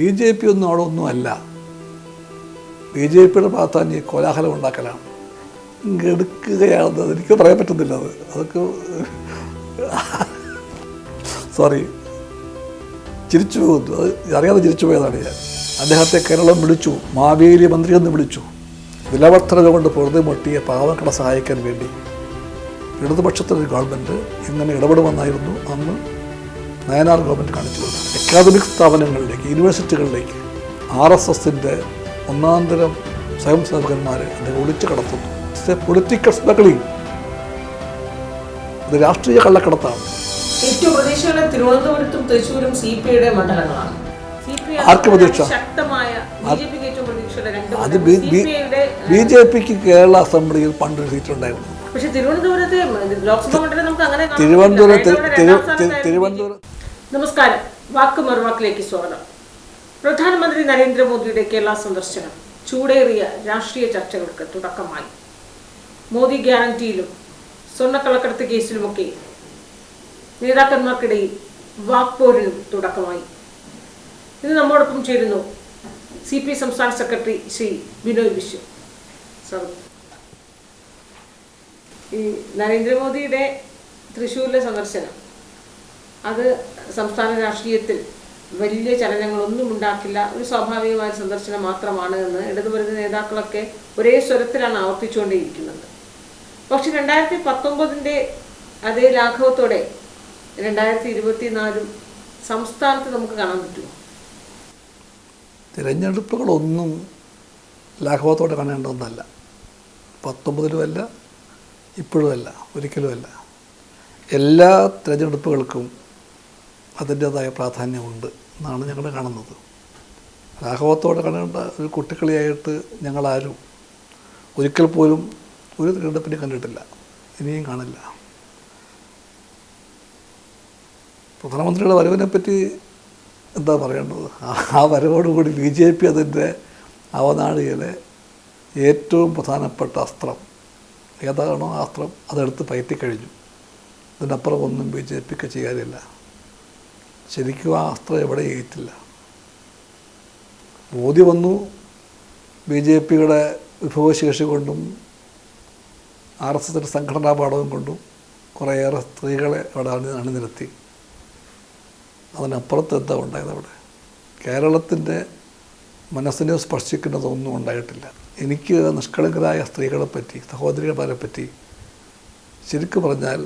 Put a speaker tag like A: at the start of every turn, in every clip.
A: B J P ഒന്നും അവിടെ ഒന്നുമല്ല ബി ജെ പിയുടെ പ്രാധാന്യം കോലാഹലം ഉണ്ടാക്കലാണ്. എടുക്കുകയാണെന്ന് എനിക്ക് പറയാൻ പറ്റുന്നില്ല അത്. അതൊക്കെ സോറി ചിരിച്ചു പോകുന്നു. അത് അറിയാതെ ചിരിച്ചു പോയതാണ് ഞാൻ. അദ്ദേഹത്തെ കേരളം വിളിച്ചു. മാവേലി മന്ത്രി എന്ന് വിളിച്ചു. വിലവർദ്ധന കൊണ്ട് പൊറുതി മുട്ടിയ പാവങ്ങളെ സഹായിക്കാൻ വേണ്ടി ഇടതുപക്ഷത്തിലൊരു ഗവൺമെന്റ് ഇങ്ങനെ ഇടപെടുമെന്നായിരുന്നു അന്ന് നയനാർ ഗവൺമെന്റ് കാണിച്ചു കൊടുക്കുന്നത് അക്കാദമിക് സ്ഥാപനങ്ങളിലേക്ക് യൂണിവേഴ്സിറ്റികളിലേക്ക് ആർ എസ് എസിന്റെ ഒന്നാന്തരം സ്വയം സേവകന്മാരെ അത് ഒളിച്ചു കടത്തുന്നു. പൊളിറ്റിക്കൽ സ്മഗ്ലിംഗ് ഇത് രാഷ്ട്രീയ കള്ളക്കടത്താണ്.
B: ഏറ്റവും പ്രതീക്ഷയുള്ള തിരുവനന്തപുരത്തും തൃശ്ശൂരും സി പി ഐയുടെ മണ്ഡലങ്ങളാണ്. സി
A: ആർക്ക് പ്രതീക്ഷ?
B: ശക്തമായ ബി ജെ പിക്ക് രണ്ട്
A: അത്. ബി ജെ പിക്ക് കേരള അസംബ്ലിയിൽ പണ്ടൊരു സീറ്റ് ഉണ്ടായിരുന്നു
B: പക്ഷെ തിരുവനന്തപുരത്തെ
A: തിരുവനന്തപുരം
B: നമസ്കാരം. വാക്ക് മറുവാക്കിലേക്ക് സ്വാഗതം. പ്രധാനമന്ത്രി നരേന്ദ്രമോദിയുടെ കേരള സന്ദർശനം. ചൂടേറിയ രാഷ്ട്രീയ ചർച്ചകൾക്ക് തുടക്കമായി. മോദി ഗ്യാരണ്ടിയിലും സ്വർണക്കള്ളക്കടത്ത് കേസിലുമൊക്കെ നേതാക്കന്മാർക്കിടയിൽ വാക്പോരിനും തുടക്കമായി. ഇന്ന് നമ്മോടൊപ്പം ചേരുന്നു സി പി സംസ്ഥാന സെക്രട്ടറി ശ്രീ ബിനോയ് വിശ്വ സ്വാഗതം ഈ നരേന്ദ്രമോദിയുടെ തൃശ്ശൂരിലെ സന്ദർശനം. അത് സംസ്ഥാന രാഷ്ട്രീയത്തിൽ വലിയ ചലനങ്ങളൊന്നും ഉണ്ടാക്കില്ല. ഒരു സ്വാഭാവികമായ സന്ദർശനം മാത്രമാണ് എന്ന് ഇടതുപരുന്ന നേതാക്കളൊക്കെ ഒരേ സ്വരത്തിലാണ് ആവർത്തിച്ചുകൊണ്ടേയിരിക്കുന്നത്. പക്ഷെ രണ്ടായിരത്തി പത്തൊമ്പതിന്റെ അതേ ലാഘവത്തോടെ രണ്ടായിരത്തി ഇരുപത്തിനാലും സംസ്ഥാനത്ത് നമുക്ക് കാണാൻ പറ്റുമോ?
A: തിരഞ്ഞെടുപ്പുകളൊന്നും ലാഘവത്തോടെ കാണേണ്ട ഒന്നല്ല. പത്തൊമ്പതിലുമല്ല ഇപ്പോഴുമല്ല ഒരിക്കലുമല്ല. എല്ലാ തിരഞ്ഞെടുപ്പുകൾക്കും അതിന്റേതായ പ്രാധാന്യമുണ്ട് എന്നാണ് ഞങ്ങൾ കാണുന്നത്. രാഘവത്തോടെ കണ്ട ഒരു കുട്ടിക്കളിയായിട്ട് ഞങ്ങളാരും ഒരിക്കൽ പോലും ഒരു തിരഞ്ഞെടുപ്പിനെ കണ്ടിട്ടില്ല. ഇനിയും കാണില്ല. പ്രധാനമന്ത്രിയുടെ വരവിനെ പറ്റി എന്താ പറയേണ്ടത്? ആ- വരവോടുകൂടി ബി ജെ പി അതിന്റെ അവനാഴികയിലെ ഏറ്റവും പ്രധാനപ്പെട്ട അസ്ത്രം ഏതാണോ അസ്ത്രം അതെടുത്ത് പയറ്റിക്കഴിഞ്ഞു ഇതിനപ്പുറം ഒന്നും ബി ജെ പിക്ക് ചെയ്യാനില്ല. ശരിക്കും ആ അസ്ത്രം എവിടെ ഏറ്റില്ല. മോദി വന്നു. ബി ജെ പിയുടെ വിഭവശേഷി കൊണ്ടും ആർ എസ് എസിന്റെ സംഘടനാ പാഠവും കൊണ്ടും കുറേയേറെ സ്ത്രീകളെ അവിടെ അണി അണിനിരത്തി. അതിനപ്പുറത്ത് എന്താ ഉണ്ടായത് അവിടെ? കേരളത്തിന്റെ മനസ്സിനെ സ്പർശിക്കുന്നതൊന്നും ഉണ്ടായിട്ടില്ല. എനിക്ക് നിഷ്കളങ്കരായ സ്ത്രീകളെപ്പറ്റി സഹോദരിമാരെ പറ്റി ശരിക്കും പറഞ്ഞാൽ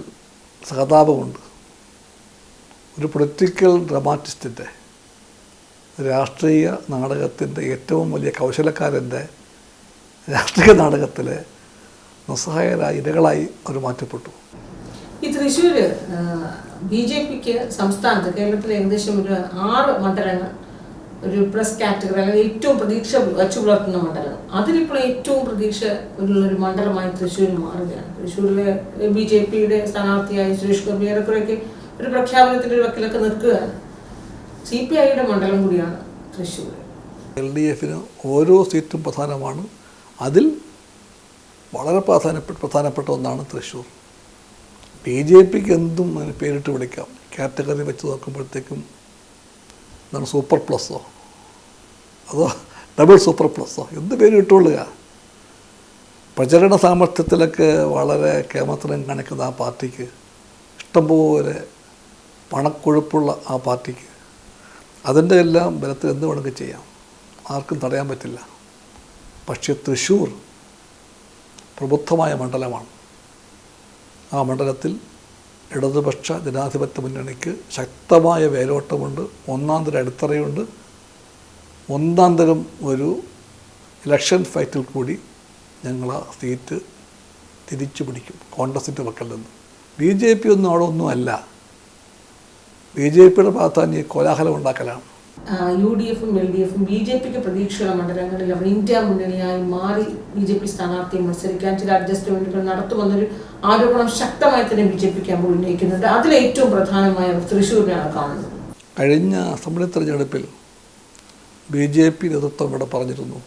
A: സഹതാപമുണ്ട്. ഒരു പൊളിറ്റിക്കൽ ഡ്രമാറ്റിസ്റ്റിന്റെ രാഷ്ട്രീയ നാടകത്തിന്റെ ഏറ്റവും വലിയ കൗശലക്കാരന്റെ രാഷ്ട്രീയ നാടകത്തിലെ നിസ്സഹായരായ ഇരകളായി അവർ മാറ്റപ്പെട്ടു.
B: ഈ തൃശ്ശൂർ ബി ജെ പിക്ക് സംസ്ഥാനത്ത് കേരളത്തിലെ ഏകദേശം ഒരു ആറ് മണ്ഡലങ്ങൾ ഒരു പ്ലസ് കാറ്റഗറി അല്ലെങ്കിൽ ഏറ്റവും പ്രതീക്ഷ വച്ചു പുലർത്തുന്ന മണ്ഡലം. അതിലിപ്പോൾ ഏറ്റവും പ്രതീക്ഷ ഒരു മണ്ഡലമായി തൃശ്ശൂർ മാറുകയാണ്. തൃശ്ശൂരിലെ ബി ജെ പിയുടെ സ്ഥാനാർത്ഥിയായ സുരേഷ് ഗോപി ഏറെക്കുറെയൊക്കെ ഒരു പ്രഖ്യാപനത്തിന്റെ ഒരു വക്കിലൊക്കെ നിൽക്കുകയാണ്. സി പി ഐയുടെ മണ്ഡലം കൂടിയാണ് തൃശ്ശൂർ.
A: എൽ ഡി എഫിന് ഓരോ സീറ്റും പ്രധാനമാണ്. അതിൽ വളരെ പ്രാധാന്യപ്പെട്ട പ്രധാനപ്പെട്ട ഒന്നാണ് തൃശ്ശൂർ. ബി ജെ പിക്ക് എന്തും പേരിട്ട് വിളിക്കാം. കാറ്റഗറി വെച്ച് നോക്കുമ്പോഴത്തേക്കും എന്താണ് സൂപ്പർ പ്ലസ്സോ? അതോ ഡബിൾ സൂപ്പർ പ്ലസ്സോ എന്ത് പേര് ഇട്ടുകൊള്ളുക പ്രചരണ സാമർഥ്യത്തിലൊക്കെ വളരെ കേമത്രം കാണിക്കുന്ന ആ പാർട്ടിക്ക്. ഇഷ്ടംപോലെ പണക്കൊഴുപ്പുള്ള ആ പാർട്ടിക്ക്. അതിന്റെ എല്ലാം ബലത്തിൽ എന്ത് വേണമെങ്കിൽ ചെയ്യാം. ആർക്കും തടയാൻ പറ്റില്ല. പക്ഷേ തൃശ്ശൂർ പ്രബുദ്ധമായ മണ്ഡലമാണ്. ആ മണ്ഡലത്തിൽ ഇടതുപക്ഷ ജനാധിപത്യ മുന്നണിക്ക് ശക്തമായ വേലോട്ടമുണ്ട് ഒന്നാം തരം അടിത്തറയുണ്ട്. ഒന്നാം തരം ഒരു ഇലക്ഷൻ ഫൈറ്റിൽ കൂടി ഞങ്ങൾ ആ സീറ്റ് തിരിച്ചു പിടിക്കും. കോൺഗ്രസിന്റെ പക്കൽ നിന്ന്. ബി ജെ പി ഒന്നും അവിടെ ഒന്നും അല്ല. ബി ജെ പിയുടെ പ്രാധാന്യം കോലാഹലം ഉണ്ടാക്കലാണ്.
B: യു ഡി എഫും എൽ ഡി എഫും ബി ജെ പിക്ക് പ്രതീക്ഷയുള്ള മണ്ഡലങ്ങളിൽ അവർ ഇന്ത്യ മുന്നണിയായി മാറി ബി ജെ പി സ്ഥാനാർത്ഥിയെ മത്സരിക്കാൻ ചില അഡ്ജസ്റ്റ്മെന്റുകൾ നടത്തുമെന്നൊരു ആരോപണം ശക്തമായി തന്നെ ബി ജെ പിക്ക് അപ്പോൾ ഉന്നയിക്കുന്നുണ്ട്. അതിലേറ്റവും പ്രധാനമായ തൃശ്ശൂരിനാണ് കാണുന്നത്.
A: കഴിഞ്ഞ അസംബ്ലി തെരഞ്ഞെടുപ്പിൽ ബി ജെ പി നേതൃത്വം ഇവിടെ പറഞ്ഞിരുന്നു.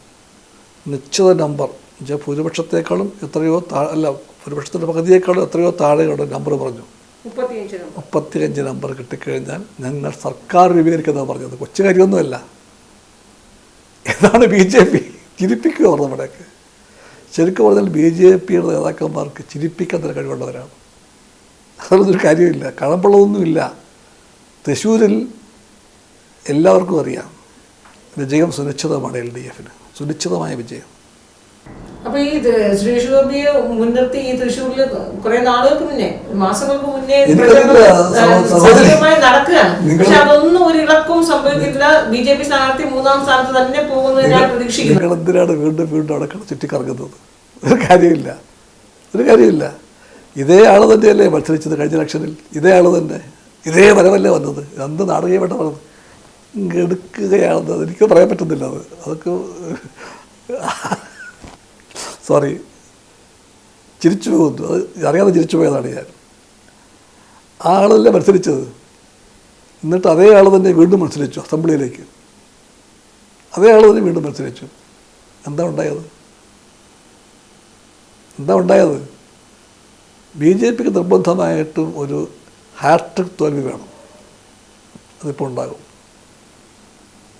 A: നിശ്ചിത നമ്പർ എന്നുവെച്ചാൽ ഭൂരിപക്ഷത്തേക്കാളും എത്രയോ താ അല്ല ഭൂരിപക്ഷത്തിന്റെ പകുതിയേക്കാളും എത്രയോ താഴെയുള്ള നമ്പർ പറഞ്ഞു.
B: മുപ്പത്തിയഞ്ച് നമ്പർ.
A: കിട്ടിക്കഴിഞ്ഞാൽ ഞങ്ങൾ സർക്കാർ രൂപീകരിക്കുന്നതാണ് പറഞ്ഞത്. കൊച്ചു കാര്യമൊന്നുമല്ല. ഇതാണ് ബി ജെ പി. ചിരിപ്പിക്കുക നമ്മുടെയൊക്കെ. ശരിക്കും പറഞ്ഞാൽ ബി ജെ പിയുടെ നേതാക്കന്മാർക്ക് ചിരിപ്പിക്കാൻ തന്നെ കഴിവുള്ളവരാണ്. അതൊന്നും കാര്യമില്ല. കഴമ്പുള്ളതൊന്നുമില്ല. തൃശ്ശൂരിൽ എല്ലാവർക്കും അറിയാം. വിജയം സുനിശ്ചിതമാണ് എൽ ഡി എഫിന്. സുനിശ്ചിതമായ വിജയം.
B: അപ്പൊ ഈ സുരേഷ് ഗോപിയെ മുൻനിർത്തി ഈ തൃശ്ശൂരിൽ കുറെ നാളുകൾക്ക് മുന്നേ മാസങ്ങൾക്ക് മുന്നേ നടക്കുകയാണ്. പക്ഷെ അതൊന്നും ഒരു ഇളക്കവും സംഭവിക്കില്ല ബി ജെ പി സ്ഥാനാർത്ഥി മൂന്നാം സ്ഥാനത്ത് തന്നെ പോകുമെന്ന് ഞാൻ പ്രതീക്ഷിക്കുന്നു.
A: നിങ്ങൾ എന്തിനാണ് വീണ്ടും വീണ്ടും കിടന്ന് ചുറ്റിക്കറങ്ങുന്നത്? ഒരു കാര്യമില്ല. ഒരു കാര്യമില്ല. ഇതേ ആൾ തന്നെയല്ലേ മത്സരിച്ചത് കഴിഞ്ഞ ഇലക്ഷനിൽ? ഇതേ ആൾ തന്നെ. ഇതേ വരവല്ലേ വന്നത്? എന്ത് നാടകീയമായിട്ട് പറഞ്ഞത് എടുക്കുകയാണെന്ന് എനിക്ക് പറയാൻ പറ്റുന്നില്ല അത്. അതൊക്കെ സോറി. ചിരിച്ചു പോകുന്നു. അത് അറിയാതെ ചിരിച്ചു പോയതാണ് ഞാൻ. ആ ആളല്ലേ മത്സരിച്ചത്? എന്നിട്ട് അതേ ആൾ തന്നെ വീണ്ടും മത്സരിച്ചു അസംബ്ലിയിലേക്ക്. അതേ ആൾ തന്നെ വീണ്ടും മത്സരിച്ചു. എന്താ ഉണ്ടായത്? എന്താ ഉണ്ടായത്? ബി ജെ പിക്ക് നിർബന്ധമായിട്ടും ഒരു ഹാട്രിക് തോൽവി വേണം. അതിപ്പോൾ ഉണ്ടാകും.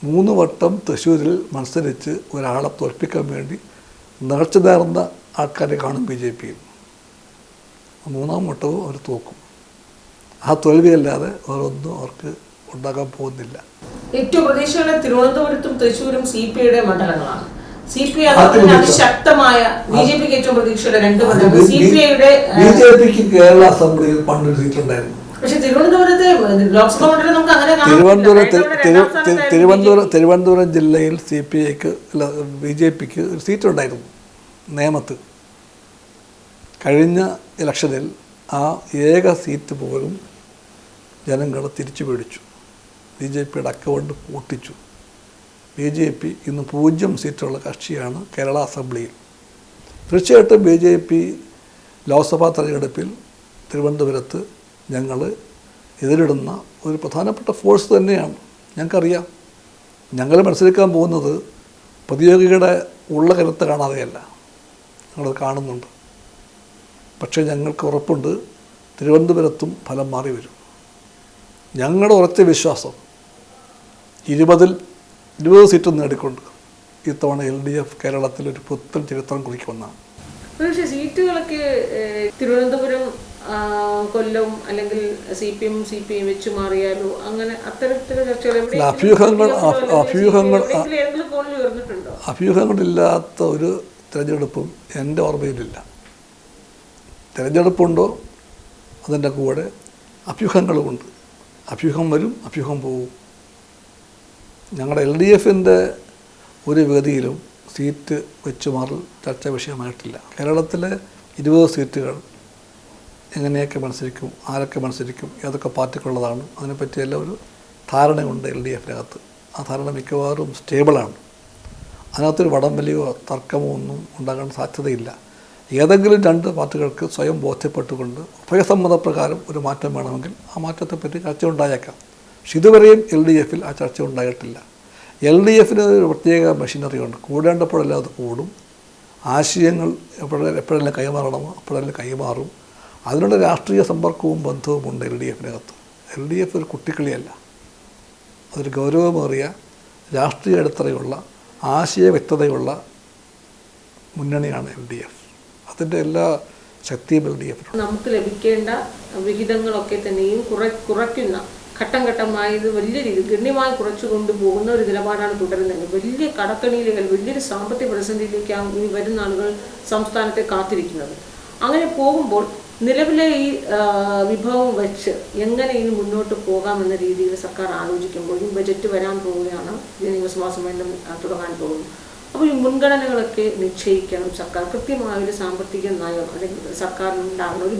A: മൂന്ന് വട്ടം തൃശ്ശൂരിൽ മത്സരിച്ച് ഒരാളെ തോൽപ്പിക്കാൻ വേണ്ടി നിറച്ചു നേർന്ന ആൾക്കാരെ കാണും ബി ജെ പിയിൽ. മൂന്നാം വട്ടവും അവർ തോക്കും. ആ തോൽവിയല്ലാതെ വേറൊന്നും അവർക്ക് ഉണ്ടാകാൻ പോകുന്നില്ല.
B: ഏറ്റവും പ്രതീക്ഷയുള്ള തിരുവനന്തപുരത്തും തൃശ്ശൂരും സി പി ഐയുടെ മണ്ഡലങ്ങളാണ്. സി പി ഐ
A: അത് പ്രതീക്ഷ.
B: അതിശക്തമായ ബി ജെ പിക്ക് ഏറ്റവും പ്രതീക്ഷയുടെ രണ്ട് മണ്ഡലങ്ങൾ. സി പി ഐയുടെ
A: ബി ജെ പിക്ക് കേരള അസംബ്ലിയിൽ പണ്ടൊരു സീറ്റുണ്ടായിരുന്നു
B: തിരുവനന്തപുരത്തെ
A: തിരുവനന്തപുരം ജില്ലയിൽ സി പി ഐക്ക് അല്ല ബി ജെ പിക്ക് ഒരു സീറ്റുണ്ടായിരുന്നു നേമത്ത്. കഴിഞ്ഞ ഇലക്ഷനിൽ ആ ഏക സീറ്റ് പോലും ജനങ്ങൾ തിരിച്ചു പിടിച്ചു. ബി ജെ പിയുടെ അക്കൗണ്ട് പൂട്ടിച്ചു. ബി ജെ പി ഇന്ന് പൂജ്യം സീറ്റുള്ള കക്ഷിയാണ് കേരള അസംബ്ലിയിൽ. തീർച്ചയായിട്ടും ബി ജെ പി ലോക്സഭാ തെരഞ്ഞെടുപ്പിൽ തിരുവനന്തപുരത്ത് ഞങ്ങൾ എതിരിടുന്ന ഒരു പ്രധാനപ്പെട്ട ഫോഴ്സ് തന്നെയാണ്. ഞങ്ങൾക്കറിയാം. ഞങ്ങൾ മത്സരിക്കാൻ പോകുന്നത് പ്രതിയോഗികളുടെ ഉള്ള കരുത്ത് കാണാതെയല്ല. ഞങ്ങളത് കാണുന്നുണ്ട്. പക്ഷേ ഞങ്ങൾക്ക് ഉറപ്പുണ്ട്. തിരുവനന്തപുരത്തും ഫലം മാറി വരും. ഞങ്ങളുടെ ഉറച്ച വിശ്വാസം ഇരുപതിൽ ഇരുപത് സീറ്റ് നേടിക്കൊണ്ട് ഇത്തവണ എൽ ഡി എഫ് കേരളത്തിൽ ഒരു പുത്തൻ ചരിത്രം കുറിക്കുമെന്നാണ്
B: സീറ്റുകളൊക്കെ തിരുവനന്തപുരം ആ, കൊല്ലം അല്ലെങ്കിൽ C P M C P M വെച്ച് മാറിയാലോ? അങ്ങനെ അത്തരത്തിലുള്ള ചർച്ചകൾ
A: അഭ്യൂഹങ്ങൾ- അഭ്യൂഹങ്ങൾ- അഭ്യൂഹങ്ങളില്ലാത്ത ഒരു തിരഞ്ഞെടുപ്പും എന്റെ ഓർമ്മയിലില്ല. തിരഞ്ഞെടുപ്പുണ്ടോ? അതിന്റെ കൂടെ അഭ്യൂഹങ്ങളുമുണ്ട്. അഭ്യൂഹം വരും അഭ്യൂഹം പോവും. ഞങ്ങളുടെ എൽ ഡി എഫിന്റെ ഒരു വേദിയിലും സീറ്റ് വെച്ചു മാറൽ ചർച്ച വിഷയമായിട്ടില്ല. കേരളത്തിലെ ഇരുപത് സീറ്റുകൾ എങ്ങനെയൊക്കെ മത്സരിക്കും ആരൊക്കെ മത്സരിക്കും ഏതൊക്കെ പാർട്ടിക്കുള്ളതാണ് അതിനെപ്പറ്റിയെല്ലാം ഒരു ധാരണയുണ്ട് എൽ ഡി എഫിനകത്ത്. ആ ധാരണ മിക്കവാറും സ്റ്റേബിളാണ് അതിനകത്തൊരു വടംവലിയോ തർക്കമോ ഒന്നും ഉണ്ടാകാൻ സാധ്യതയില്ല. ഏതെങ്കിലും രണ്ട് പാർട്ടികൾക്ക് സ്വയം ബോധ്യപ്പെട്ടുകൊണ്ട് ഉഭയസമ്മതപ്രകാരം ഒരു മാറ്റം വേണമെങ്കിൽ ആ മാറ്റത്തെപ്പറ്റി ചർച്ച ഉണ്ടായേക്കാം പക്ഷെ ഇതുവരെയും എൽ ഡി എഫിൽ ആ ചർച്ച ഉണ്ടായിട്ടില്ല. എൽ ഡി എഫിന് ഒരു പ്രത്യേക മെഷീനറി ഉണ്ട്. കൂടേണ്ടപ്പോഴെല്ലാം അത് കൂടും. ആശയങ്ങൾ എപ്പോഴെല്ലാം എപ്പോഴെല്ലാം കൈമാറണമോ അപ്പോഴെല്ലാം കൈമാറും. അതിനുള്ള രാഷ്ട്രീയ സമ്പർക്കവും ബന്ധവും ഉണ്ട് എൽ ഡി എഫിനകത്ത് എൽ ഡി എഫ് ഒരു കുട്ടിക്കളിയല്ല. അതൊരു ഗൗരവമേറിയ രാഷ്ട്രീയ അടിത്തറയുള്ള ആശയ വ്യക്തതയുള്ള മുന്നണിയാണ് എൽ ഡി എഫ് അതിന്റെ എല്ലാ ശക്തിയും എൽ ഡി എഫിനുണ്ട്
B: നമുക്ക് ലഭിക്കേണ്ട വിഹിതങ്ങളൊക്കെ തന്നെയും കുറ കുറയ്ക്കുന്ന ഘട്ടം ഘട്ടമായി ഇത് വലിയ രീതി ഗണ്യമായി കുറച്ചു കൊണ്ടുപോകുന്ന ഒരു നിലപാടാണ് തുടരുന്നത്. വലിയ കടക്കണിയിലേക്ക് വലിയൊരു സാമ്പത്തിക പ്രതിസന്ധിയിലേക്കാണ് ഇനി വരുന്ന ആളുകൾ സംസ്ഥാനത്തെ കാത്തിരിക്കുന്നത്. അങ്ങനെ പോകുമ്പോൾ നിലവിലെ ഈ വിഭവം വെച്ച് എങ്ങനെ ഇനി മുന്നോട്ട് പോകാമെന്ന രീതിയിൽ സർക്കാർ ആലോചിക്കുമ്പോൾ ഈ ബജറ്റ് വരാൻ പോവുകയാണ് ഈ നിയമസഭാ സമ്മേളനം തുടങ്ങാൻ പോകും അപ്പോൾ ഈ മുൻഗണനകളൊക്കെ നിശ്ചയിക്കണം. സർക്കാർ കൃത്യമായൊരു സാമ്പത്തിക നയം അല്ലെങ്കിൽ സർക്കാരിനുണ്ടാകണം ഒരു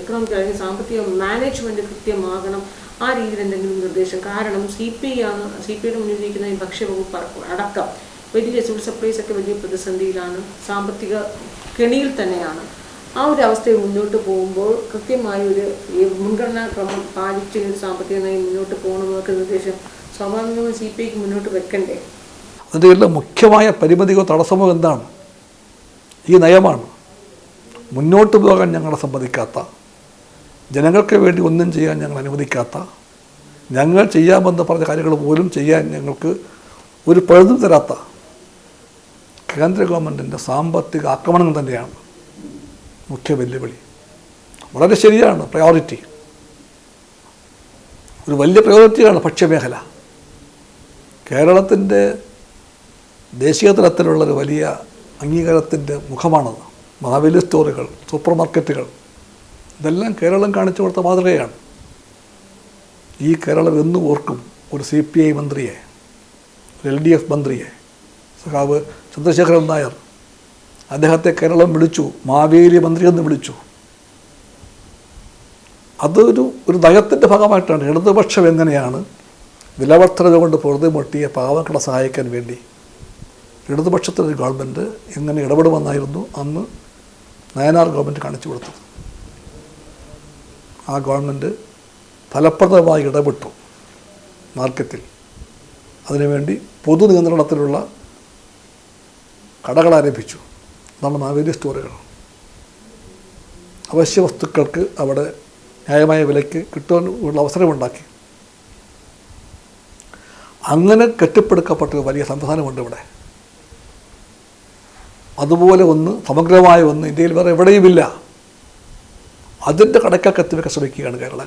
B: എക്കണോമിക് അല്ലെങ്കിൽ സാമ്പത്തിക മാനേജ്മെന്റ് കൃത്യമാകണം. ആ രീതിയിൽ എന്തെങ്കിലും നിർദ്ദേശം. കാരണം സി പി ആണ് സി പി ഐയുടെ മുന്നിലിരിക്കുന്ന ഈ ഭക്ഷ്യവകുപ്പ് അടക്കം വലിയ സിവിൽ സപ്ലൈസ് ഒക്കെ വലിയ പ്രതിസന്ധിയിലാണ്. സാമ്പത്തിക കെണിയിൽ തന്നെയാണ്. ആ ഒരു അവസ്ഥയിൽ മുന്നോട്ട് പോകുമ്പോൾ കൃത്യമായ ഒരു മുൻഗണനാ ക്രമം പാലിച്ച് ഒരു സാമ്പത്തിക നയം മുന്നോട്ട് പോകണമെന്നൊക്കെ നിർദ്ദേശം സ്വാഭാവികമായും സി പി ഐക്ക് മുന്നോട്ട് വെക്കണ്ടേ?
A: എല്ലാം മുഖ്യമായ പരിമിതിയോ തടസ്സമോ എന്താണ്? ഈ നയമാണ്. മുന്നോട്ട് പോകാൻ ഞങ്ങളെ സമ്മതിക്കാത്ത ജനങ്ങൾക്ക് വേണ്ടി ഒന്നും ചെയ്യാൻ ഞങ്ങൾ അനുവദിക്കാത്ത ഞങ്ങൾ ചെയ്യാമെന്ന് പറഞ്ഞ കാര്യങ്ങൾ പോലും ചെയ്യാൻ ഞങ്ങൾക്ക് ഒരു പഴുതും തരാത്ത കേന്ദ്ര ഗവൺമെന്റിന്റെ സാമ്പത്തിക ആക്രമണം തന്നെയാണ്. മുഖ്യ വെല്ലുവിളി. വളരെ ശരിയാണ് പ്രയോറിറ്റി ഒരു വലിയ പ്രയോറിറ്റിയാണ് ഭക്ഷ്യമേഖല. കേരളത്തിന്റെ ദേശീയ തലത്തിലുള്ളൊരു വലിയ അംഗീകാരത്തിന്റെ മുഖമാണത് മഹാവലി സ്റ്റോറുകൾ സൂപ്പർ മാർക്കറ്റുകൾ ഇതെല്ലാം കേരളം കാണിച്ചു കൊടുത്ത മാതൃകയാണ്. ഈ കേരളം എന്നും ഓർക്കും ഒരു സി പി ഐ മന്ത്രിയെ ഒരു എൽ ഡി എഫ് മന്ത്രിയെ സഖാവ് ചന്ദ്രശേഖരൻ നായർ. അദ്ദേഹത്തെ കേരളം വിളിച്ചു മാവേലി മന്ത്രി എന്ന് വിളിച്ചു. അതൊരു ഒരു നയത്തിന്റെ ഭാഗമായിട്ടാണ്. ഇടതുപക്ഷം എങ്ങനെയാണ് വിലവർദ്ധനത കൊണ്ട് പൊറുതിമുട്ടിയ പാവങ്ങളെ സഹായിക്കാൻ വേണ്ടി ഇടതുപക്ഷത്തിന്റെ ഗവൺമെന്റ് എങ്ങനെ ഇടപെടുമെന്നായിരുന്നു അന്ന് നയനാർ ഗവൺമെന്റ് കാണിച്ചു കൊടുത്തത്. ആ ഗവൺമെന്റ് ഫലപ്രദമായി ഇടപെട്ടു മാർക്കറ്റിൽ. അതിനുവേണ്ടി പൊതു നിയന്ത്രണത്തിലുള്ള കടകൾ ആരംഭിച്ചു. അതാണ് മാവേലി സ്റ്റോറുകൾ. അവശ്യ വസ്തുക്കൾക്ക് അവിടെ ന്യായമായ വിലയ്ക്ക് കിട്ടാനുള്ള അവസരമുണ്ടാക്കി. അങ്ങനെ കെട്ടിപ്പടുക്കപ്പെട്ട വലിയ സംവിധാനമുണ്ട് ഇവിടെ. അതുപോലെ ഒന്ന് സമഗ്രമായ ഒന്ന് ഇന്ത്യയിൽ വേറെ എവിടെയുമില്ല. അതിന്റെ കടക്കൊക്കെ എത്തിവെക്കാൻ ശ്രമിക്കുകയാണ് കേരള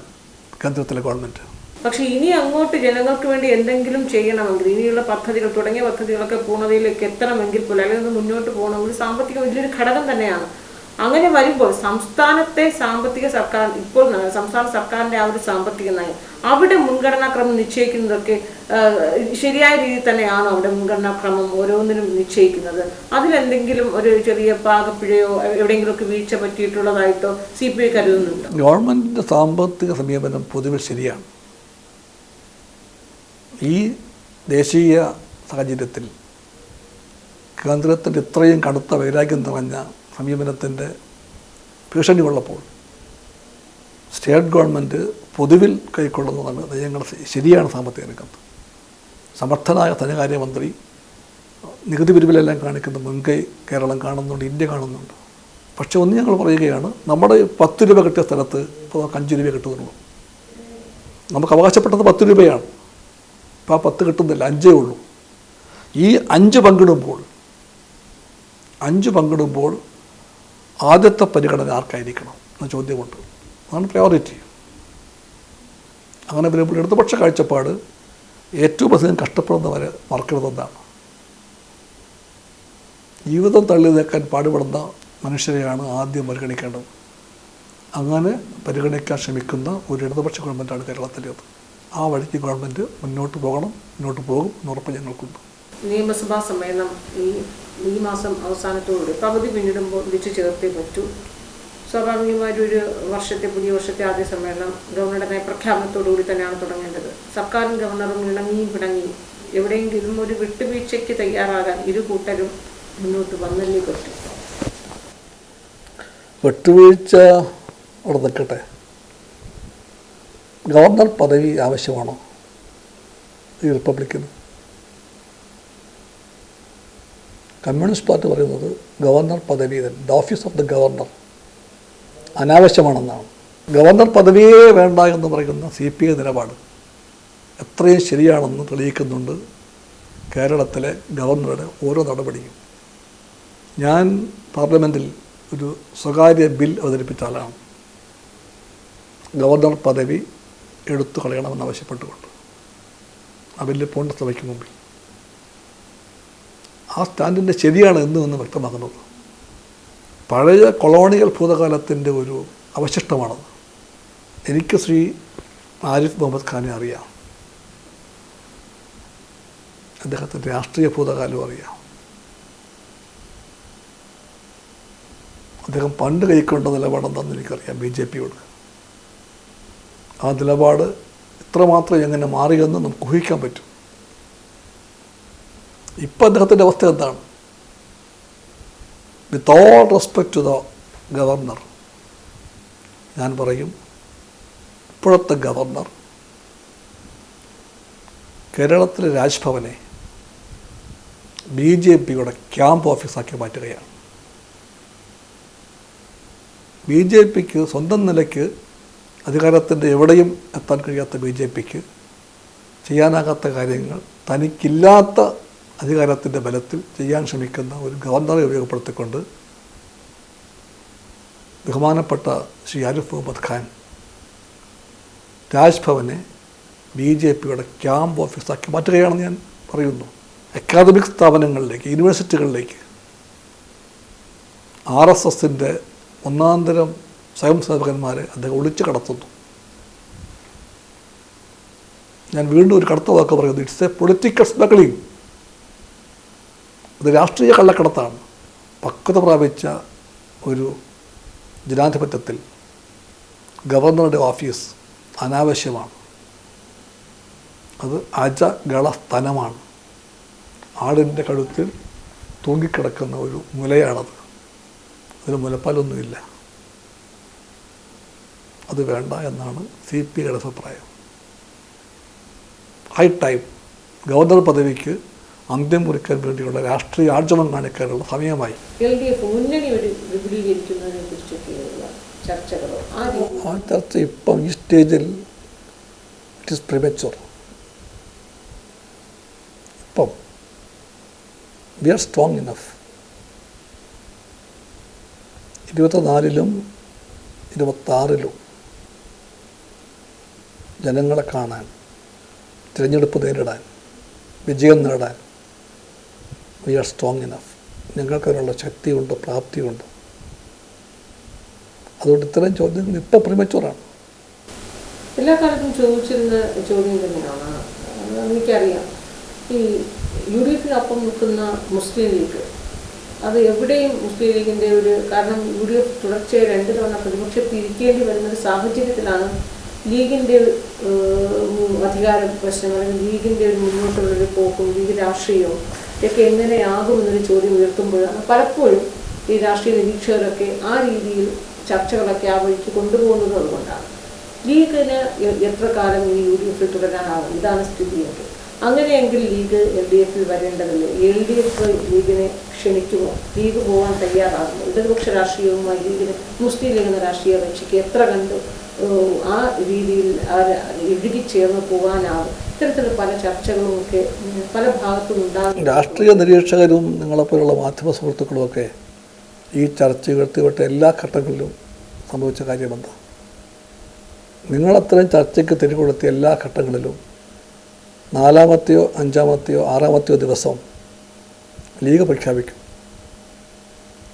A: കേന്ദ്രത്തിലെ ഗവൺമെന്റ്.
B: പക്ഷെ ഇനി അങ്ങോട്ട് ജനങ്ങൾക്ക് വേണ്ടി എന്തെങ്കിലും ചെയ്യണമെങ്കിൽ ഇനിയുള്ള പദ്ധതികൾ തുടങ്ങിയ പദ്ധതികളൊക്കെ പൂർണതയിലേക്ക് എത്തണമെങ്കിൽ പോലും അല്ലെങ്കിൽ മുന്നോട്ട് പോകണമെങ്കിൽ സാമ്പത്തികം വലിയൊരു ഘടകം തന്നെയാണ്. അങ്ങനെ വരുമ്പോൾ സംസ്ഥാനത്തെ സാമ്പത്തിക സർക്കാർ ഇപ്പോൾ സംസ്ഥാന സർക്കാരിന്റെ ആ ഒരു സാമ്പത്തിക നയം അവിടെ മുൻഗണനാക്രമം നിശ്ചയിക്കുന്നതൊക്കെ ശരിയായ രീതിയിൽ തന്നെയാണോ അവിടെ മുൻഗണനാക്രമം ഓരോന്നിനും നിശ്ചയിക്കുന്നത്? അതിലെന്തെങ്കിലും ഒരു ചെറിയ പാകപ്പിഴയോ എവിടെയെങ്കിലുമൊക്കെ വീഴ്ച പറ്റിയിട്ടുള്ളതായിട്ടോ സി പി ഐ കരുതുന്നുണ്ടോ?
A: ഗവൺമെന്റിന്റെ സാമ്പത്തിക സമീപനം പൊതുവെ ശരിയാണ്. ഈ ദേശീയ സാഹചര്യത്തിൽ കേന്ദ്രത്തിന്റെ ഇത്രയും കടുത്ത വൈരാഗ്യം നിറഞ്ഞ സമീപനത്തിന്റെ ഭീഷണി ഉള്ളപ്പോൾ സ്റ്റേറ്റ് ഗവൺമെന്റ് പൊതുവിൽ കൈക്കൊള്ളുന്നതാണ് നയങ്ങൾ ശരിയാണ് സാമ്പത്തിക രംഗത്ത്. സമർത്ഥനായ ധനകാര്യമന്ത്രി നികുതി പിരിവിലെല്ലാം കാണിക്കുന്ന മുൻകൈ കേരളം കാണുന്നുണ്ട് ഇന്ത്യ കാണുന്നുണ്ട്. പക്ഷെ ഒന്ന് ഞങ്ങൾ പറയുകയാണ് നമ്മുടെ പത്ത് രൂപ കിട്ടിയ സ്ഥലത്ത് ഇപ്പോൾ അഞ്ച് രൂപ കിട്ടുന്നുള്ളൂ. നമുക്ക് അവകാശപ്പെട്ടത് പത്ത് രൂപയാണ്. ഇപ്പോൾ ആ പത്ത് കിട്ടുന്നില്ല അഞ്ചേ ഉള്ളൂ. ഈ അഞ്ച് പങ്കിടുമ്പോൾ അഞ്ച് പങ്കിടുമ്പോൾ ആദ്യത്തെ പരിഗണന ആർക്കായിരിക്കണം എന്ന ചോദ്യമുണ്ട്. അതാണ് പ്രയോറിറ്റി അങ്ങനെ വരുമ്പോൾ ഇടതുപക്ഷ കാഴ്ചപ്പാട് ഏറ്റവും അധികം കഷ്ടപ്പെടുന്നവരെ മറക്കരുതെന്നാണ്. ജീവിതം തള്ളി നീക്കാൻ പാടുപെടുന്ന മനുഷ്യരെയാണ് ആദ്യം പരിഗണിക്കേണ്ടത്. അങ്ങനെ പരിഗണിക്കാൻ ശ്രമിക്കുന്ന ഒരു ഇടതുപക്ഷ ഗവൺമെന്റാണ് കേരളത്തിലേത് ആ വഴിക്ക് ഗവൺമെന്റ് മുന്നോട്ട് പോകണം മുന്നോട്ട് പോകും എന്നുറപ്പ് ഞങ്ങൾക്കുണ്ട്.
B: നിയമസഭാ സമ്മേളനം ഈ ഈ മാസം അവസാനത്തോടെ പകുതി പിന്നിടുമ്പോൾ വിളിച്ചു ചേർത്തേ പറ്റൂ. സ്വാഭാവികമായിട്ടും ഒരു വർഷത്തെ പുതിയ വർഷത്തെ ആദ്യ സമ്മേളനം ഗവർണറുടെ നയപ്രഖ്യാപനത്തോടുകൂടി തന്നെയാണ് തുടങ്ങേണ്ടത്. സർക്കാരും ഗവർണറും ഇണങ്ങിയും പിണങ്ങിയും എവിടെയെങ്കിലും ഒരു വിട്ടുവീഴ്ചയ്ക്ക് തയ്യാറാകാൻ ഇരു കൂട്ടരും മുന്നോട്ട് വന്നല്ലേ പറ്റൂ.
A: വിട്ടുവീഴ്ച അവിടെ നിൽക്കട്ടെ ഗവർണർ പദവി ആവശ്യമാണോ ഈ റിപ്പബ്ലിക്കിന്? കമ്മ്യൂണിസ്റ്റ് പാർട്ടി പറയുന്നത് ഗവർണർ പദവി the office of the governor അനാവശ്യമാണെന്നാണ്. Governor പദവിയേ വേണ്ട എന്ന് പറയുന്ന സി പി ഐ നിലപാട് എത്രയും ശരിയാണെന്ന് തെളിയിക്കുന്നുണ്ട് കേരളത്തിലെ ഗവർണറുടെ ഓരോ നടപടിയും. ഞാൻ പാർലമെന്റിൽ ഒരു സ്വകാര്യ ബിൽ അവതരിപ്പിച്ച ആളാണ്. ഗവർണർ പദവി എടുത്തു കളയണമെന്ന് ആവശ്യപ്പെട്ടുകൊണ്ട് ആ ബില്ല് പോണ്ട സഭയ്ക്ക് മുമ്പിൽ. ആ സ്റ്റാൻഡിന്റെ ശരിയാണ് എന്ന് എന്ന് വ്യക്തമാക്കുന്നത്. പഴയ കൊളോണിയൽ ഭൂതകാലത്തിന്റെ ഒരു അവശിഷ്ടമാണത്. എനിക്ക് ശ്രീ ആരിഫ് മുഹമ്മദ് ഖാനെ അറിയാം. അദ്ദേഹത്തിന്റെ രാഷ്ട്രീയ ഭൂതകാലവും അറിയാം. അദ്ദേഹം പണ്ട് കൈക്കൊണ്ട നിലപാടെന്താണെന്ന് എനിക്കറിയാം. ബി ജെ പിയോട്. ആ നിലപാട് ഇത്രമാത്രം എങ്ങനെ മാറിയെന്ന് നമുക്ക് ഊഹിക്കാൻ പറ്റും. ഇപ്പം അദ്ദേഹത്തിന്റെ അവസ്ഥ എന്താണ്? With all respect to the governor ഞാൻ പറയും ഇപ്പോഴത്തെ ഗവർണർ കേരളത്തിലെ രാജ്ഭവനെ ബി ജെ പിയുടെ ക്യാമ്പ് ഓഫീസാക്കി മാറ്റുകയാണ്. ബി ജെ പിക്ക് സ്വന്തം നിലയ്ക്ക് അധികാരത്തിന്റെ എവിടെയും എത്താൻ കഴിയാത്ത ബി ജെ പിക്ക് ചെയ്യാനാകാത്ത കാര്യങ്ങൾ തനിക്കില്ലാത്ത അധികാരത്തിന്റെ ബലത്തിൽ ചെയ്യാൻ ശ്രമിക്കുന്ന ഒരു ഗവർണറെ ഉപയോഗപ്പെടുത്തിക്കൊണ്ട് ബഹുമാനപ്പെട്ട ശ്രീ ആരിഫ് മുഹമ്മദ് ഖാൻ രാജ്ഭവനെ ബി ജെ പിയുടെ ക്യാമ്പ് ഓഫീസാക്കി മാറ്റുകയാണെന്ന് ഞാൻ പറയുന്നു. അക്കാദമിക് സ്ഥാപനങ്ങളിലേക്ക് യൂണിവേഴ്സിറ്റികളിലേക്ക് ആർ എസ് എസിന്റെ ഒന്നാന്തരം സേവകന്മാരെ അദ്ദേഹം ഒളിച്ചു കടത്തുന്നു. ഞാൻ വീണ്ടും ഒരു കടുത്ത വാക്ക് പറയുന്നു. ഇറ്റ്സ് എ പൊളിറ്റിക്കൽ സ്മഗ്ലിംഗ് അത് രാഷ്ട്രീയ കള്ളക്കടത്താണ്. പക്വത പ്രാപിച്ച ഒരു ജനാധിപത്യത്തിൽ ഗവർണറുടെ ഓഫീസ് അനാവശ്യമാണ്. അത് അജഗള സ്തനമാണ് ആടിന്റെ കഴുത്തിൽ തൂങ്ങിക്കിടക്കുന്ന ഒരു മുലയാണത്. അതിന് മുലപ്പാലൊന്നുമില്ല. അത് വേണ്ട എന്നാണ് സി പി ഐയുടെ അഭിപ്രായം. ഹൈ ടൈം ഗവർണർ പദവിക്ക് അന്ത്യം കുറിക്കാൻ വേണ്ടിയുള്ള രാഷ്ട്രീയ ആർജവം കാണിക്കാനുള്ള സമയമായി.
B: ആ
A: ചർച്ച ഇപ്പം ഈ സ്റ്റേജിൽ ഇറ്റ് ഇസ് പ്രിമച്ചുർ ഇപ്പം വി ആർ സ്ട്രോങ് ഇനഫ് ഇരുപത്തിനാലിലും ഇരുപത്താറിലും ജനങ്ങളെ കാണാൻ തിരഞ്ഞെടുപ്പ് നേരിടാൻ വിജയം നേടാൻ വി ആർ സ്ട്രോങ് ഇനഫ് ഞങ്ങൾക്കതിനുള്ള ശക്തിയുണ്ട് പ്രാപ്തിയുണ്ട്. അതുകൊണ്ട് ഇത്തരം ചോദ്യങ്ങൾ ഇപ്പം പ്രിമച്ചോറാണ്
B: എല്ലാ കാലത്തും ചോദിച്ചിരുന്ന ചോദ്യം തന്നെയാണ്. എനിക്കറിയാം. ഈ യു ഡി എഫിനൊപ്പം നിൽക്കുന്ന മുസ്ലിം ലീഗ് അത് എവിടെയും മുസ്ലിം ലീഗിന്റെ ഒരു കാരണം യു ഡി എഫ് തുടർച്ചയായി രണ്ട് തവണ പ്രതിപക്ഷത്തിരിക്കേണ്ടി വരുന്ന ഒരു സാഹചര്യത്തിലാണ് ലീഗിന്റെ അധികാര പ്രശ്നങ്ങൾ അല്ലെങ്കിൽ ലീഗിന്റെ ഒരു മുന്നോട്ടുള്ളൊരു പോക്കും ലീഗ് രാഷ്ട്രീയവും എങ്ങനെയാകും എങ്ങനെയാകുമെന്നൊരു ചോദ്യം ഉയർത്തുമ്പോഴാണ് പലപ്പോഴും ഈ രാഷ്ട്രീയ നിരീക്ഷകരൊക്കെ ആ രീതിയിൽ ചർച്ചകളൊക്കെ ആ വഴിക്ക് കൊണ്ടുപോകുന്നത് അതുകൊണ്ടാണ്. ലീഗിന് എത്ര കാലം ഈ യു ഡി എഫിൽ തുടരാനാവും ഇതാണ് സ്ഥിതിയൊക്കെ അങ്ങനെയെങ്കിൽ ലീഗ് എൽ ഡി എഫിൽ വരേണ്ടതല്ലേ? എൽ ഡി എഫ് ലീഗിനെ ക്ഷണിക്കുമോ? ലീഗ് പോകാൻ തയ്യാറാകുമോ? ഇടതുപക്ഷ രാഷ്ട്രീയവുമായി ലീഗിന് മുസ്ലിം ലീഗ് എന്ന രാഷ്ട്രീയ കക്ഷിക്ക് എത്ര കണ്ട്? ആ രീതിയിൽ ആ ചേർന്ന് പോകാനാവും. ഇത്തരത്തിലുള്ള പല ചർച്ചകളും ഒക്കെ പല ഭാഗത്തും ഉണ്ടാകും.
A: രാഷ്ട്രീയ നിരീക്ഷകരും നിങ്ങളെപ്പോലുള്ള മാധ്യമ സുഹൃത്തുക്കളും ഒക്കെ ഈ ചർച്ച ഉയർത്തിവിട്ട എല്ലാ ഘട്ടങ്ങളിലും സംഭവിച്ച കാര്യമെന്താ നിങ്ങളത്രയും ചർച്ചയ്ക്ക് തിരികൊടുത്തിയ എല്ലാ ഘട്ടങ്ങളിലും നാലാമത്തെയോ അഞ്ചാമത്തെയോ ആറാമത്തെയോ ദിവസം ലീഗ് പ്രഖ്യാപിക്കും.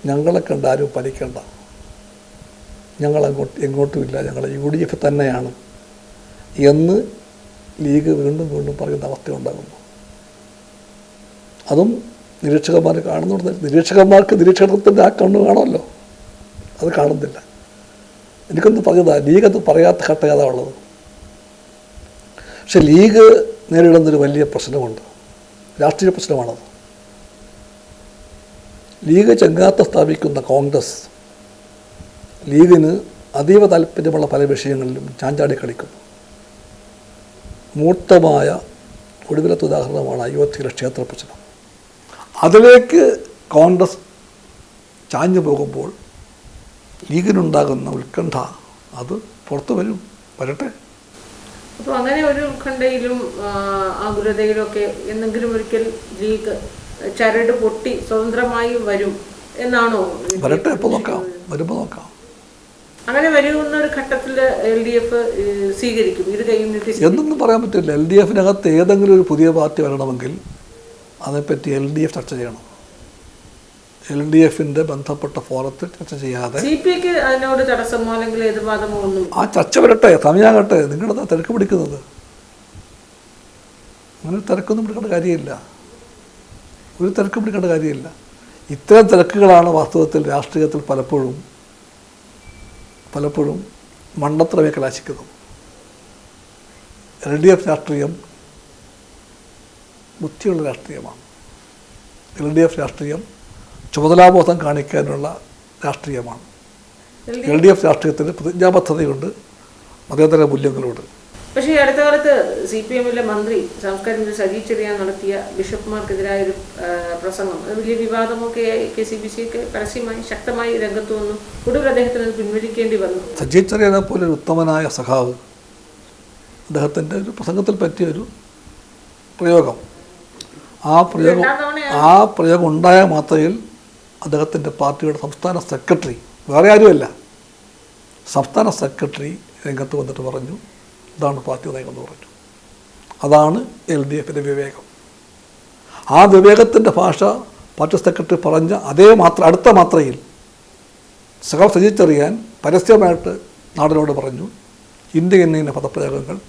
A: ഞങ്ങളെ കണ്ട് ആരും പലിക്കണ്ട. ഞങ്ങൾ അങ്ങോട്ട് എങ്ങോട്ടുമില്ല. ഞങ്ങൾ യു ഡി എഫ് തന്നെയാണ്. എന്ന് ലീഗ് വീണ്ടും വീണ്ടും പറയുന്ന അവസ്ഥ ഉണ്ടാകുന്നു അതും നിരീക്ഷകന്മാർ കാണുന്നുണ്ട്. നിരീക്ഷകന്മാർക്ക് നിരീക്ഷണത്തിന്റെ ആ കണ്ണ് കാണുമല്ലോ? അത് കാണുന്നില്ല. എനിക്കൊന്ന് പറഞ്ഞതാ ലീഗ് അത് പറയാത്ത ഘട്ടം ഏതാ ഉള്ളത്? പക്ഷെ ലീഗ് നേരിടുന്നൊരു വലിയ പ്രശ്നമുണ്ട്. രാഷ്ട്രീയ പ്രശ്നമാണത്. ലീഗ് ചെങ്കാത്ത സ്ഥാപിക്കുന്ന കോൺഗ്രസ് ലീഗിന് അതീവ താല്പര്യമുള്ള പല വിഷയങ്ങളിലും ചാഞ്ചാടി കളിക്കും. മൂർത്തമായ ഒടുവിലത്തെ ഉദാഹരണമാണ് അയോധ്യയിലെ ക്ഷേത്ര പ്രശ്നം. അതിലേക്ക് കോൺഗ്രസ് ചാഞ്ഞു പോകുമ്പോൾ ലീഗിനുണ്ടാകുന്ന ഉത്കണ്ഠ അത് പുറത്തു വരും വരട്ടെ.
B: അപ്പോൾ അങ്ങനെ ഒരു ഉത്കണ്ഠയിലും ആകുലതയിലും ഒക്കെ എന്തെങ്കിലും ഒരിക്കൽ ലീഗ് ചരട് പൊട്ടി സ്വതന്ത്രമായി വരും എന്നാണോ?
A: വരട്ടെ എപ്പോ നോക്കാം. വരുമ്പോൾ നോക്കാം.
B: അങ്ങനെ വരുന്ന ഒരു ഘട്ടത്തിൽ എൽ ഡി എഫ് സ്വീകരിക്കും. ഇത് കഴിഞ്ഞിട്ട്
A: എന്നൊന്നും പറയാൻ പറ്റില്ല. എൽ ഡി എഫിനകത്ത് ഏതെങ്കിലും ഒരു പുതിയ പാർട്ടി വരണമെങ്കിൽ അതേപ്പറ്റി എൽ ഡി എഫ് ചർച്ച ചെയ്യണം. എൽ ഡി എഫിന്റെ ബന്ധപ്പെട്ട ഫോറത്തിൽ ചർച്ച ചെയ്യാതെ
B: അതിനോട് തടസ്സമോ അല്ലെങ്കിൽ ഒന്നും
A: ആ ചർച്ച വരട്ടെ സമയാകട്ടെ നിങ്ങളുടെ തിരക്ക് പിടിക്കുന്നത്? അങ്ങനെ തിരക്കൊന്നും പിടിക്കേണ്ട കാര്യമില്ല. ഒരു തിരക്ക് പിടിക്കേണ്ട കാര്യമില്ല. ഇത്തരം തിരക്കുകളാണ് വാസ്തവത്തിൽ രാഷ്ട്രീയത്തിൽ പലപ്പോഴും പലപ്പോഴും മണ്ടത്തരമേ കലാശിക്കുന്നു. എൽ ഡി എഫ് രാഷ്ട്രീയം ബുദ്ധിയുള്ള രാഷ്ട്രീയമാണ്. എൽ ഡി എഫ് രാഷ്ട്രീയം ചുമതലാബോധം കാണിക്കാനുള്ള രാഷ്ട്രീയമാണ്.
B: എൽ
A: എൽ ഡി എഫ് രാഷ്ട്രീയത്തിന് പ്രതിജ്ഞാബദ്ധതയുണ്ട് മതേതര മൂല്യങ്ങളോട്.
B: പക്ഷേ ഈ അടുത്ത കാലത്ത് സി പി എമ്മിലെ മന്ത്രി മന്ത്രി സജി ചെറിയാൻ നടത്തിയ ബിഷപ്പുമാർക്കെതിരായ ഒരു പ്രസംഗം. അത് വലിയ വിവാദമൊക്കെ ആയി കെ സി ബി സി ഒക്കെ പരസ്യമായി ശക്തമായി രംഗത്ത് വന്നു. ഒടുവിൽ അദ്ദേഹത്തിന് അത് പിൻവലിക്കേണ്ടി വന്നു.
A: സജി ചെറിയനെ പോലെ ഒരു ഉത്തമനായ സഖാവ്. അദ്ദേഹത്തിന്റെ ഒരു പ്രസംഗത്തിൽ പറ്റിയ ഒരു പ്രയോഗം. ആ പ്രയോഗം ആ പ്രയോഗം ഉണ്ടായ മാത്രയിൽ അദ്ദേഹത്തിന്റെ പാർട്ടിയുടെ സംസ്ഥാന സെക്രട്ടറി വേറെ ആരുമല്ല സംസ്ഥാന സെക്രട്ടറി രംഗത്ത് വന്നിട്ട് പറഞ്ഞു ഇതാണ് പാർട്ടി നയമെന്ന് പറഞ്ഞു. അതാണ് എൽ ഡി എഫിന്റെ വിവേകം. ആ വിവേകത്തിന്റെ ഭാഷ പാർട്ടി സെക്രട്ടറി പറഞ്ഞ അതേ മാത്ര അടുത്ത മാത്രയിൽ സഖാവ് സജിച്ചറിയാൻ പരസ്യമായിട്ട് നാടിനോട് പറഞ്ഞു ഇന്ത്യ എന്ന ഇന്ന പദപ്രയോഗങ്ങൾ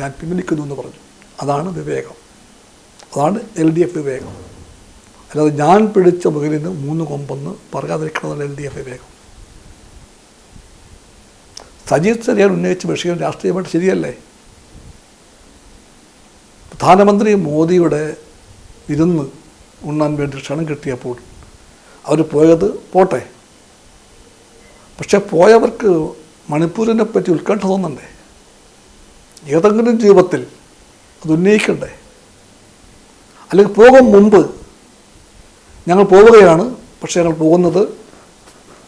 A: ഞാൻ പിൻവലിക്കുന്നു എന്ന് പറഞ്ഞു. അതാണ് വിവേകം. അതാണ് എൽ ഡി എഫ് വിവേകം. അല്ലാതെ ഞാൻ പിടിച്ച മുകളിൽ നിന്ന് മൂന്ന് കൊമ്പെന്ന് പറയാതിരിക്കണമെന്നല്ല എൽ ഡി എഫ് വിവേകം. സജീത് ചെറിയാൻ ഉന്നയിച്ച വിഷയം രാഷ്ട്രീയമായിട്ട് ശരിയല്ലേ? പ്രധാനമന്ത്രി മോദിയുടെ ഇരുന്ന് ഉണ്ണാൻ വേണ്ടി ക്ഷണം കിട്ടിയപ്പോൾ അവർ പോയത് പോട്ടെ. പക്ഷെ പോയവർക്ക് മണിപ്പൂരിനെ പറ്റി ഉത്കണ്ഠ തോന്നണ്ടേ? ഏതെങ്കിലും രൂപത്തിൽ അത് ഉന്നയിക്കണ്ടേ? അല്ലെങ്കിൽ പോകും മുമ്പ് ഞങ്ങൾ പോവുകയാണ് പക്ഷേ ഞങ്ങൾ പോകുന്നത്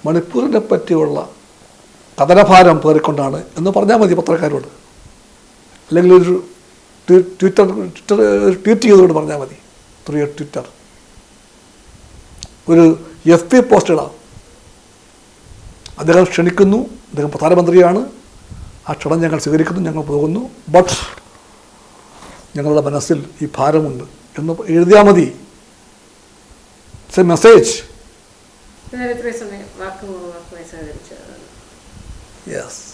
A: മണിപ്പൂരിനെ പറ്റിയുള്ള കഥനഭാരം പേറിക്കൊണ്ടാണ് എന്ന് പറഞ്ഞാൽ മതി പത്രക്കാരോട്. അല്ലെങ്കിൽ ഒരു ട്വിറ്റർ ട്വിറ്റർ ട്വീറ്റ് ചെയ്തുകൊണ്ട് പറഞ്ഞാൽ മതി. Three Twitter. ഒരു എഫ് പി പോസ്റ്റ് ഇടാം അദ്ദേഹം ക്ഷണിക്കുന്നു. അദ്ദേഹം പ്രധാനമന്ത്രിയാണ്. ആ ക്ഷണം ഞങ്ങൾ സ്വീകരിക്കുന്നു ഞങ്ങൾ പോകുന്നു. ബട്ട് ഞങ്ങളുടെ മനസ്സിൽ ഈ ഭാരമുണ്ട്. എന്ന് എഴുതിയാൽ മതി. It's a message Yes.